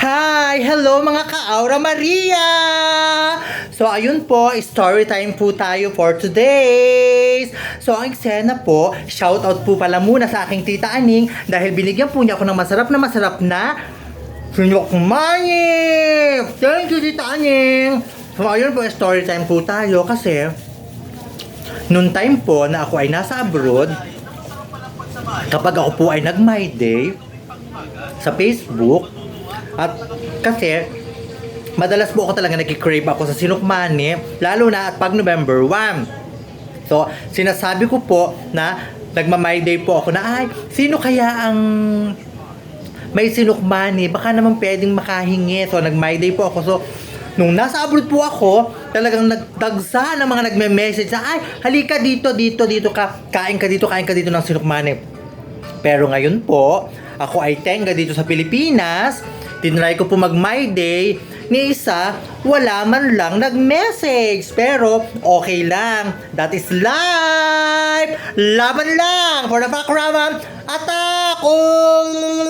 Hi! Hello mga ka-Aura Maria! So ayun po, story time po tayo for today. So ang eksena po, shout out po pala muna sa aking tita Aning dahil binigyan po niya ako ng masarap na masarap na sinukmani! Thank you tita Aning! So ayun po, story time po tayo kasi Noong time po na ako ay nasa abroad, kapag ako po ay nag my day sa Facebook, at kasi madalas po ako talaga nagki-crave ako sa sinukmani, lalo na at pag November 1. So, sinasabi ko po na nagma-my day po ako na, ay, sino kaya ang may sinukmani, baka naman pwedeng makahingi. So, nag-my day po ako. So, nung nasa abroad po ako, talagang nagdagsa ng mga nagme-message na, ay, halika dito, dito, dito ka, kain ka dito, kain ka dito ng sinukmani. Pero ngayon po, ako ay tenga dito sa Pilipinas, tinry ko po mag my day, ni isa, wala man lang nag-message. Pero, okay lang. That is life! Laban lang! For the background, attack! Oh!